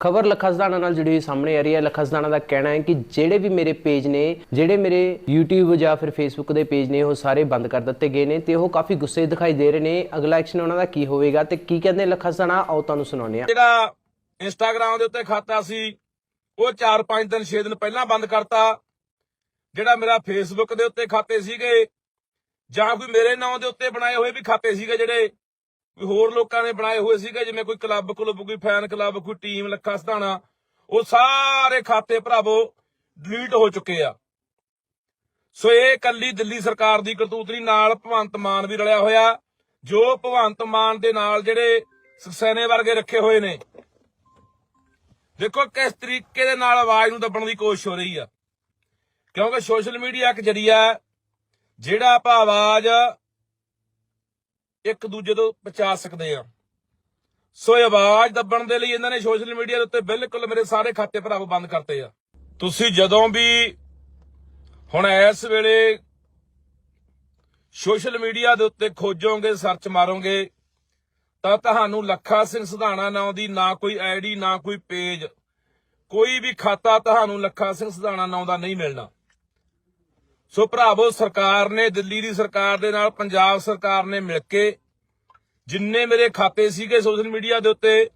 ਖਬਰ ਲੱਖਾ ਨਾਲ ਜੁੜੀ ਹੋਈ ਸਾਹਮਣੇ ਆ ਰਹੀ ਹੈ। ਲੱਖਾ ਦਾ ਕਹਿਣਾ ਹੈ ਕਿ ਜਿਹੜੇ ਵੀ ਮੇਰੇ ਪੇਜ ਨੇ, ਜਿਹੜੇ ਮੇਰੇ YouTube ਜਾਂ ਫਿਰ Facebook ਦੇ ਪੇਜ ਨੇ, ਉਹ ਸਾਰੇ ਬੰਦ ਕਰ ਦਿੱਤੇ ਗਏ ਨੇ ਤੇ ਉਹ ਕਾਫੀ ਗੁੱਸੇ ਦਿਖਾਈ ਦੇ ਰਹੇ ਨੇ। ਅਗਲਾ ਐਕਸ਼ਨ ਉਹਨਾਂ ਦਾ ਕੀ ਹੋਵੇਗਾ ਤੇ ਕੀ ਕਹਿੰਦੇ ਲੱਖਾ ਆਓ ਤੁਹਾਨੂੰ ਸੁਣਾਉਂਦੇ ਹਾਂ। ਜਿਹੜਾ ਇੰਸਟਾਗ੍ਰam ਦੇ ਉੱਤੇ ਖਾਤਾ ਸੀ, ਉਹ 4-5 ਦਿਨ 6 ਦਿਨ ਪਹਿਲਾਂ ਬੰਦ ਕਰਤਾ। ਜਿਹੜਾ ਮੇਰਾ ਫੇਸਬੁੱਕ ਦੇ ਉੱਤੇ ਖਾਤੇ ਸੀਗੇ ਜਾਂ ਕੋਈ ਮੇਰੇ ਨਾਮ ਦੇ ਉੱਤੇ ਬਣਾਏ ਹੋਏ ਵੀ ਖਾਤੇ ਸੀਗੇ ਜਿਹੜੇ ਕੋਈ ਹੋਰ ਲੋਕਾਂ ਨੇ ਬਣਾਏ ਹੋਏ ਸੀਗੇ, ਜਿਵੇਂ ਕੋਈ ਕਲੱਬ ਕਲੱਬ ਕੋਈ ਫੈਨ ਕਲੱਬ ਕੋਈ ਟੀਮ ਲੱਖਾ ਸਧਾਣਾ, ਉਹ ਸਾਰੇ ਖਾਤੇ ਭਰਾਵੋ ਡਿਲੀਟ ਹੋ ਚੁੱਕੇ ਆ। ਸੋ ਇਹ ਕੱਲੀ ਦਿੱਲੀ ਸਰਕਾਰ ਦੀ ਕਰਤੂਤਰੀ ਨਾਲ ਭਗਵੰਤ ਮਾਨ ਵੀ ਰਲਿਆ ਹੋਇਆ, ਜੋ ਭਗਵੰਤ ਮਾਨ ਦੇ ਨਾਲ ਜਿਹੜੇ ਸੈਨੇ ਵਰਗੇ ਰੱਖੇ ਹੋਏ ਨੇ। ਦੇਖੋ ਕਿਸ ਤਰੀਕੇ ਦੇ ਨਾਲ ਆਵਾਜ਼ ਨੂੰ ਦੱਬਣ ਦੀ ਕੋਸ਼ਿਸ਼ ਹੋ ਰਹੀ ਆ। ਕਿਉਂਕਿ ਸੋਸ਼ਲ ਮੀਡੀਆ ਇੱਕ ਜਰੀਆ ਜਿਹੜਾ ਆਪਾਂ ਆਵਾਜ਼ ਇੱਕ ਦੂਜੇ ਤੋਂ ਪਹੁੰਚਾ ਸਕਦੇ ਆ। ਸੋ ਆਵਾਜ਼ ਦੱਬਣ ਦੇ ਲਈ ਇਹਨਾਂ ਨੇ ਸੋਸ਼ਲ ਮੀਡੀਆ ਦੇ ਉੱਤੇ ਬਿਲਕੁਲ ਮੇਰੇ ਸਾਰੇ ਖਾਤੇ ਭਰਾਵੋ ਬੰਦ ਕਰਤੇ ਆ। ਤੁਸੀਂ ਜਦੋਂ ਵੀ ਹੁਣ ਇਸ ਵੇਲੇ ਸੋਸ਼ਲ ਮੀਡੀਆ ਦੇ ਉੱਤੇ ਖੋਜੋਗੇ, ਸਰਚ ਮਾਰੋਗੇ, ਤਾਂ ਤੁਹਾਨੂੰ ਲੱਖਾ ਸਿੰਘ ਸਿਧਾਣਾ ਨਾਂ ਦੀ ਨਾ ਕੋਈ ਆਈਡੀ, ਨਾ ਕੋਈ ਪੇਜ, ਕੋਈ ਵੀ ਖਾਤਾ ਤੁਹਾਨੂੰ ਲੱਖਾ ਸਿੰਘ ਸਿਧਾਣਾ ਨਾਂ ਦਾ ਨਹੀਂ ਮਿਲਣਾ। ਸੋ ਭਰਾਵੋ ਸਰਕਾਰ ਨੇ ਦਿੱਲੀ ਦੀ ਸਰਕਾਰ ਦੇ ਨਾਲ ਪੰਜਾਬ ਸਰਕਾਰ ਨੇ ਮਿਲ ਕੇ ਜਿੰਨੇ ਮੇਰੇ ਖਾਤੇ ਸੀਗੇ ਸੋਸ਼ਲ ਮੀਡੀਆ ਦੇ ਉੱਤੇ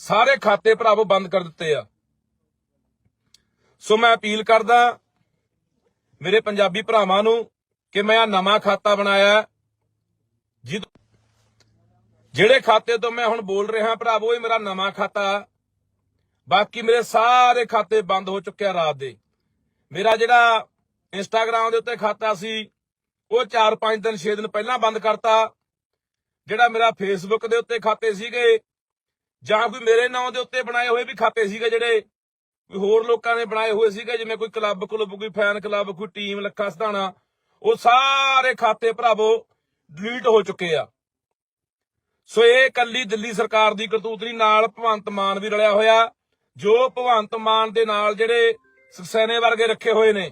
ਸਾਰੇ ਖਾਤੇ ਭਰਾਵੋ ਬੰਦ ਕਰ ਦਿੱਤੇ ਆ। ਸੋ ਮੈਂ ਅਪੀਲ ਕਰਦਾ ਮੇਰੇ ਪੰਜਾਬੀ ਭਰਾਵਾਂ ਨੂੰ ਕਿ ਮੈਂ ਆ ਨਵਾਂ ਖਾਤਾ ਬਣਾਇਆ ਹੈ, ਜਿਹੜੇ ਖਾਤੇ ਤੋਂ ਮੈਂ ਹੁਣ ਬੋਲ ਰਿਹਾ ਭਰਾਵੋ ਇਹ ਮੇਰਾ ਨਵਾਂ ਖਾਤਾ ਬਾਕੀ ਮੇਰੇ ਸਾਰੇ ਖਾਤੇ ਬੰਦ ਹੋ ਚੁੱਕਿਆ ਰਾਤ ਦੇ। ਮੇਰਾ ਜਿਹੜਾ ਇੰਸਟਾਗ੍ਰam ਦੇ ਉੱਤੇ ਖਾਤਾ ਸੀ। ਉਹ 4-5 ਦਿਨ 6 ਦਿਨ ਪਹਿਲਾਂ ਬੰਦ ਕਰਤਾ। ਜਿਹੜਾ ਮੇਰਾ ਫੇਸਬੁੱਕ ਦੇ ਉੱਤੇ ਖਾਤੇ ਸੀਗੇ ਜਾਂ ਕੋਈ ਮੇਰੇ ਨਾਮ ਦੇ ਉੱਤੇ ਬਣਾਏ ਹੋਏ ਵੀ ਖਾਤੇ ਸੀਗੇ ਜਿਹੜੇ ਕੋਈ ਹੋਰ ਲੋਕਾਂ ਨੇ ਬਣਾਏ ਹੋਏ ਸੀਗੇ, ਜਿਵੇਂ ਕੋਈ ਕਲੱਬ ਕਲੱਬ, ਕੋਈ ਫੈਨ ਕਲੱਬ, ਕੋਈ ਟੀਮ, ਲੱਖਾ ਸਧਾਣਾ, ਉਹ ਸਾਰੇ ਖਾਤੇ ਭਰਾਵੋ ਡਿਲੀਟ ਹੋ ਚੁੱਕੇ ਆ। ਸੋ ਇਹ ਕੱਲੀ ਦਿੱਲੀ ਸਰਕਾਰ ਦੀ ਕਰਤੂਤਰੀ ਨਾਲ ਭਗਵੰਤ ਮਾਨ ਵੀ ਰਲਿਆ ਹੋਇਆ, ਜੋ ਭਗਵੰਤ ਮਾਨ ਦੇ ਨਾਲ ਜਿਹੜੇ ਸਕਸੈਨੇ ਵਰਗੇ ਰੱਖੇ ਹੋਏ ਨੇ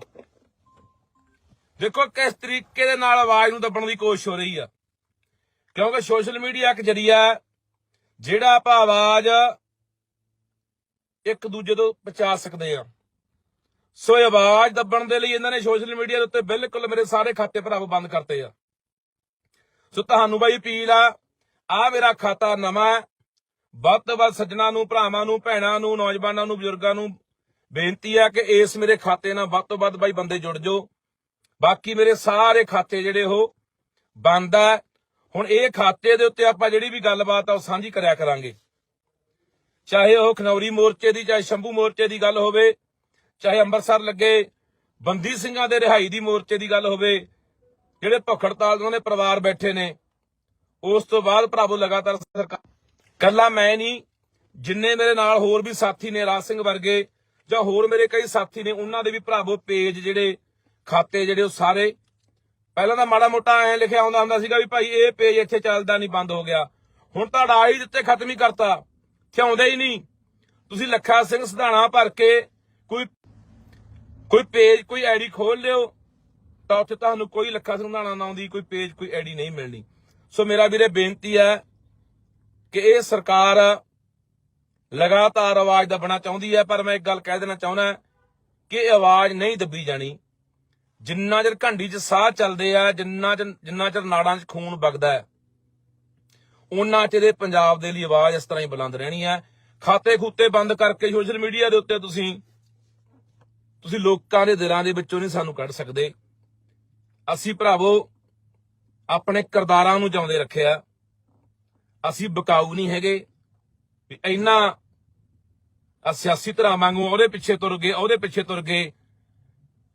ਦੇਖੋ ਕਿਸ ਤਰੀਕੇ ਦੇ ਨਾਲ ਆਵਾਜ਼ ਨੂੰ ਦੱਬਣ ਦੀ ਕੋਸ਼ਿਸ਼ ਹੋ ਰਹੀ ਆ। ਕਿਉਂਕਿ ਸੋਸ਼ਲ ਮੀਡੀਆ ਇੱਕ ਜਰੀਆ ਜਿਹੜਾ ਆਪਾਂ ਆਵਾਜ਼ ਇੱਕ ਦੂਜੇ ਤੋਂ ਪਹੁੰਚਾ ਸਕਦੇ ਆ। ਸੋ ਇਹ ਆਵਾਜ਼ ਦੱਬਣ ਦੇ ਲਈ ਇਹਨਾਂ ਨੇ ਸੋਸ਼ਲ ਮੀਡੀਆ ਦੇ ਉੱਤੇ ਬਿਲਕੁਲ ਮੇਰੇ ਸਾਰੇ ਖਾਤੇ ਭਰਾਵੋ ਬੰਦ ਕਰਤੇ ਆ। ਸੋ ਤੁਹਾਨੂੰ ਬਾਈ ਅਪੀਲ ਆ ਆ ਮੇਰਾ ਖਾਤਾ ਨਵਾਂ ਵੱਧ ਤੋਂ ਵੱਧ ਸੱਜਣਾ ਨੂੰ, ਭਰਾਵਾਂ ਨੂੰ, ਭੈਣਾਂ ਨੂੰ, ਨੌਜਵਾਨਾਂ ਨੂੰ, ਬਜ਼ੁਰਗਾਂ ਨੂੰ ਬੇਨਤੀ ਆ ਕਿ ਇਸ ਮੇਰੇ ਖਾਤੇ ਨਾਲ ਵੱਧ ਤੋਂ ਵੱਧ ਬਾਈ ਬੰਦੇ ਜੁੜ ਜਾਓ। ਬਾਕੀ ਮੇਰੇ ਸਾਰੇ ਖਾਤੇ ਜਿਹੜੇ ਉਹ ਬੰਦ ਆ। ਹੁਣ ਇਹ ਖਾਤੇ ਦੇ ਉੱਤੇ ਆਪਾਂ ਜਿਹੜੀ ਵੀ ਗੱਲਬਾਤ ਆ ਉਹ ਸਾਂਝੀ ਕਰਿਆ ਕਰਾਂਗੇ। ਚਾਹੇ ਉਹ ਖਨੌਰੀ ਮੋਰਚੇ ਦੀ, ਚਾਹੇ ਸ਼ੰਭੂ ਮੋਰਚੇ ਦੀ ਗੱਲ ਹੋਵੇ, ਚਾਹੇ ਅੰਮ੍ਰਿਤਸਰ ਲੱਗੇ ਬੰਦੀ ਸਿੰਘਾਂ ਦੇ ਰਿਹਾਈ ਦੀ ਮੋਰਚੇ ਦੀ ਗੱਲ ਹੋਵੇ, ਜਿਹੜੇ ਭੁੱਖ ਹੜਤਾਲ ਦੇ ਉਹਨਾਂ ਦੇ ਪਰਿਵਾਰ ਬੈਠੇ ਨੇ, ਉਸ ਤੋਂ ਬਾਅਦ ਭਰਾਵੋ ਲਗਾਤਾਰ ਸਰਕਾਰ ਕੱਲਾ ਮੈਂ ਨਹੀਂ, ਜਿੰਨੇ ਮੇਰੇ ਨਾਲ ਹੋਰ ਵੀ ਸਾਥੀ ਨੇ ਰਾਜ ਸਿੰਘ ਵਰਗੇ ਜਾਂ ਹੋਰ ਮੇਰੇ ਕਈ ਸਾਥੀ ਨੇ, ਉਹਨਾਂ ਦੇ ਵੀ ਭਰਾਵੋ ਪੇਜ ਜਿਹੜੇ ਖਾਤੇ ਜਿਹੜੇ ਉਹ ਸਾਰੇ, ਪਹਿਲਾਂ ਤਾਂ ਮਾੜਾ ਮੋਟਾ ਐ ਲਿਖਿਆ ਹੁੰਦਾ ਹੁੰਦਾ ਸੀਗਾ ਵੀ ਭਾਈ ਇਹ ਪੇਜ ਇੱਥੇ ਚੱਲਦਾ ਨਹੀਂ ਬੰਦ ਹੋ ਗਿਆ। ਹੁਣ ਤਾਂ ਅੜਾਈ ਦਿੱਤੇ ਖਤਮ ਹੀ ਕਰਤਾ। ਥਿਆਉਂਦੇ ਹੀ ਨਹੀਂ। ਤੁਸੀਂ ਲੱਖਾ ਸਿੰਘ ਸਿਧਾਣਾ ਭਰ ਕੇ ਕੋਈ ਕੋਈ ਪੇਜ ਕੋਈ ਆਈਡੀ ਖੋਲ ਲਿਓ, ਤਾਂ ਉੱਥੇ ਤੁਹਾਨੂੰ ਕੋਈ ਲੱਖਾ ਸਿੰਘ ਸਿਧਾਣਾ ਨਾਂ ਦੀ ਕੋਈ ਪੇਜ ਕੋਈ ਆਈਡੀ ਨਹੀਂ ਮਿਲਣੀ। ਸੋ ਮੇਰਾ ਵੀਰੇ ਬੇਨਤੀ ਹੈ ਕਿ ਇਹ ਸਰਕਾਰ ਲਗਾਤਾਰ ਆਵਾਜ਼ ਦੱਬਣਾ ਚਾਹੁੰਦੀ ਹੈ, ਪਰ ਮੈਂ ਇੱਕ ਗੱਲ ਕਹਿ ਦੇਣਾ ਚਾਹੁੰਦਾ ਕਿ ਆਵਾਜ਼ ਨਹੀਂ ਦੱਬੀ ਜਾਣੀ। ਜਿੰਨਾ ਚਿਰ ਘੰਡੀ 'ਚ ਸਾਹ ਚੱਲਦੇ ਆ, ਜਿੰਨਾ ਚਿਰ ਜਿੰਨਾ ਚਿਰ ਨਾੜਾਂ 'ਚ ਖੂਨ ਵਗਦਾ ਹੈ, ਉਹਨਾਂ ਚਿਰ ਇਹ ਪੰਜਾਬ ਦੇ ਲਈ ਆਵਾਜ਼ ਇਸ ਤਰ੍ਹਾਂ ਹੀ ਬੁਲੰਦ ਰਹਿਣੀ ਹੈ। ਖਾਤੇ ਖੂਤੇ ਬੰਦ ਕਰਕੇ ਸੋਸ਼ਲ ਮੀਡੀਆ ਦੇ ਉੱਤੇ ਤੁਸੀਂ ਤੁਸੀਂ ਲੋਕਾਂ ਦੇ ਦਿਲਾਂ ਦੇ ਵਿੱਚੋਂ ਨਹੀਂ ਸਾਨੂੰ ਕੱਢ ਸਕਦੇ। ਅਸੀਂ ਭਰਾਵੋ, ਆਪਣੇ ਕਿਰਦਾਰਾਂ ਨੂੰ ਜਿਉਂਦੇ ਰੱਖਿਆ ਅਸੀਂ ਬਕਾਊ ਨਹੀਂ ਹੈਗੇ। ਵੀ ਇੰਨਾ ਸਿਆਸੀ ਧਰਾ ਵਾਂਗੂ ਉਹਦੇ ਪਿੱਛੇ ਤੁਰ ਗਏ, ਉਹਦੇ ਪਿੱਛੇ ਤੁਰ ਗਏ।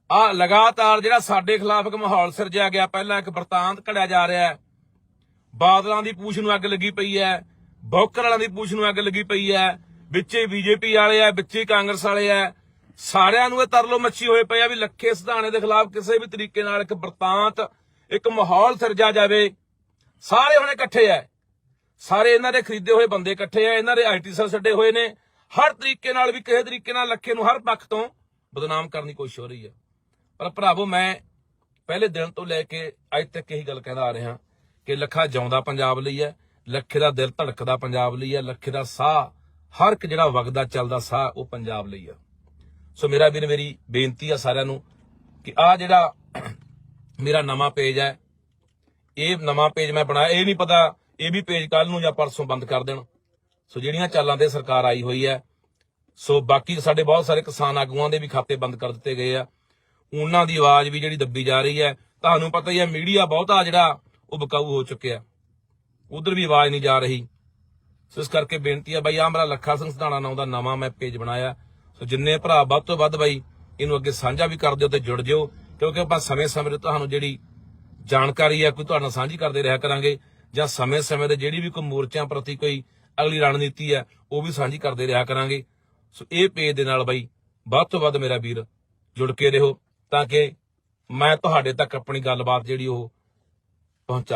ਆ ਲਗਾਤਾਰ ਜਿਹੜਾ ਸਾਡੇ ਖਿਲਾਫ ਇੱਕ ਮਾਹੌਲ ਸਿਰਜਿਆ ਗਿਆ, ਪਹਿਲਾਂ ਇੱਕ ਵਰਤਾਂਤ ਘੜਿਆ ਜਾ ਰਿਹਾ ਹੈ। ਬਾਦਲਾਂ ਦੀ ਪੂਛ ਨੂੰ ਅੱਗ ਲੱਗੀ ਪਈ ਹੈ, ਬੌਕਰ ਵਾਲਿਆਂ ਦੀ ਪੂਛ ਨੂੰ ਅੱਗ ਲੱਗੀ ਪਈ ਹੈ, ਵਿੱਚੇ ਬੀਜੇਪੀ ਵਾਲੇ ਆ ਵਿੱਚੇ ਕਾਂਗਰਸ ਵਾਲੇ ਆ ਸਾਰਿਆਂ ਨੂੰ ਇਹ ਤਰਲੋ ਮੱਛੀ ਹੋਏ ਪਏ ਆ ਵੀ ਲੱਖੇ ਸਿਧਾਣੇ ਦੇ ਖਿਲਾਫ ਕਿਸੇ ਵੀ ਤਰੀਕੇ ਨਾਲ ਇੱਕ ਵਰਤਾਂਤ, ਇੱਕ ਮਾਹੌਲ ਸਿਰਜਿਆ ਜਾਵੇ। ਸਾਰੇ ਹੁਣ ਇਕੱਠੇ ਆ ਸਾਰੇ ਇਹਨਾਂ ਦੇ ਖਰੀਦੇ ਹੋਏ ਬੰਦੇ ਇਕੱਠੇ ਆ ਇਹਨਾਂ ਦੇ ਆਈਟੀ ਸੈੱਲ ਛੱਡੇ ਹੋਏ ਨੇ। ਹਰ ਤਰੀਕੇ ਨਾਲ ਵੀ ਕਿਸੇ ਤਰੀਕੇ ਨਾਲ ਲੱਖੇ ਨੂੰ ਹਰ ਪੱਖ ਤੋਂ ਬਦਨਾਮ ਕਰਨ ਦੀ ਕੋਸ਼ਿਸ਼ ਹੋ ਰਹੀ ਹੈ। ਪਰ ਭਰਾਵੋ, ਮੈਂ ਪਹਿਲੇ ਦਿਨ ਤੋਂ ਲੈ ਕੇ ਅੱਜ ਤੱਕ ਇਹੀ ਗੱਲ ਕਹਿੰਦਾ ਆ ਰਿਹਾ ਕਿ ਲੱਖਾ ਜਿਉਂਦਾ ਪੰਜਾਬ ਲਈ ਹੈ, ਲੱਖੇ ਦਾ ਦਿਲ ਧੜਕਦਾ ਪੰਜਾਬ ਲਈ ਹੈ, ਲੱਖੇ ਦਾ ਸਾਹ, ਹਰ ਇੱਕ ਜਿਹੜਾ ਵਗਦਾ, ਚੱਲਦਾ ਸਾਹ ਉਹ ਪੰਜਾਬ ਲਈ ਆ। ਸੋ ਮੇਰਾ ਵੀਰ, ਮੇਰੀ ਬੇਨਤੀ ਆ ਸਾਰਿਆਂ ਨੂੰ ਕਿ ਆ ਜਿਹੜਾ ਮੇਰਾ ਨਵਾਂ ਪੇਜ ਹੈ, ਇਹ ਨਵਾਂ ਪੇਜ ਮੈਂ ਬਣਾਇਆ, ਇਹ ਨਹੀਂ ਪਤਾ, ਇਹ ਵੀ ਪੇਜ ਕੱਲ ਨੂੰ ਜਾਂ ਪਰਸੋਂ ਬੰਦ ਕਰ ਦੇਣ। ਸੋ ਜਿਹੜੀਆਂ ਚਾਲਾਂ ਤੇ ਸਰਕਾਰ ਆਈ ਹੋਈ ਹੈ, ਸੋ ਬਾਕੀ ਸਾਡੇ ਬਹੁਤ ਸਾਰੇ ਕਿਸਾਨ ਆਗੂਆਂ ਦੇ ਵੀ ਖਾਤੇ ਬੰਦ ਕਰ ਦਿੱਤੇ ਗਏ ਆ। ਉਹਨਾਂ ਦੀ ਆਵਾਜ਼ ਵੀ ਜਿਹੜੀ ਦੱਬੀ ਜਾ ਰਹੀ ਹੈ। ਤੁਹਾਨੂੰ ਪਤਾ ਹੀ ਹੈ, ਮੀਡੀਆ ਬਹੁਤਾ ਜਿਹੜਾ ਉਹ ਬਕਾਊ ਹੋ ਚੁੱਕਿਆ। ਉਧਰ ਵੀ ਆਵਾਜ਼ ਨਹੀਂ ਜਾ ਰਹੀ। ਸੋ ਇਸ ਕਰਕੇ ਬੇਨਤੀ ਹੈ, ਬਾਈ ਆ ਮੇਰਾ ਲੱਖਾ ਸਿੰਘ ਸਧਾਣਾ ਨਾਂ ਦਾ ਨਵਾਂ ਮੈਂ ਪੇਜ ਬਣਾਇਆ। ਸੋ ਜਿੰਨੇ ਭਰਾ ਵੱਧ ਤੋਂ ਵੱਧ ਬਾਈ ਇਹਨੂੰ ਅੱਗੇ ਸਾਂਝਾ ਵੀ ਕਰ ਦਿਓ ਤੇ ਜੁੜ ਜਿਓ, ਕਿਉਂਕਿ ਆਪਾਂ ਸਮੇਂ-ਸਮੇਂ ਤੇ ਤੁਹਾਨੂੰ ਜਿਹੜੀ ਜਾਣਕਾਰੀ ਹੈ, ਕੋਈ ਤੁਹਾਡੇ ਨਾਲ ਸਾਂਝੀ ਕਰਦੇ ਰਿਹਾ ਕਰਾਂਗੇ। ਜਾਂ ਸਮੇਂ-ਸਮੇਂ ਤੇ ਜਿਹੜੀ ਵੀ ਕੋਈ ਮੋਰਚਿਆਂ ਪ੍ਰਤੀ ਕੋਈ ਅਗਲੀ ਰਣਨੀਤੀ ਹੈ, ਉਹ ਵੀ ਸਾਂਝੀ ਕਰਦੇ ਰਿਹਾ ਕਰਾਂਗੇ। ਸੋ ਇਹ ਪੇਜ ਦੇ ਨਾਲ ਬਾਈ ਵੱਧ ਤੋਂ ਵੱਧ ਮੇਰਾ ਵੀਰ ਜੁੜ ਕੇ ਰਹੋ। ਤਾਂ ਕਿ ਮੈਂ ਤੁਹਾਡੇ ਤੱਕ ਆਪਣੀ ਗੱਲਬਾਤ ਜਿਹੜੀ ਉਹ ਪਹੁੰਚਾ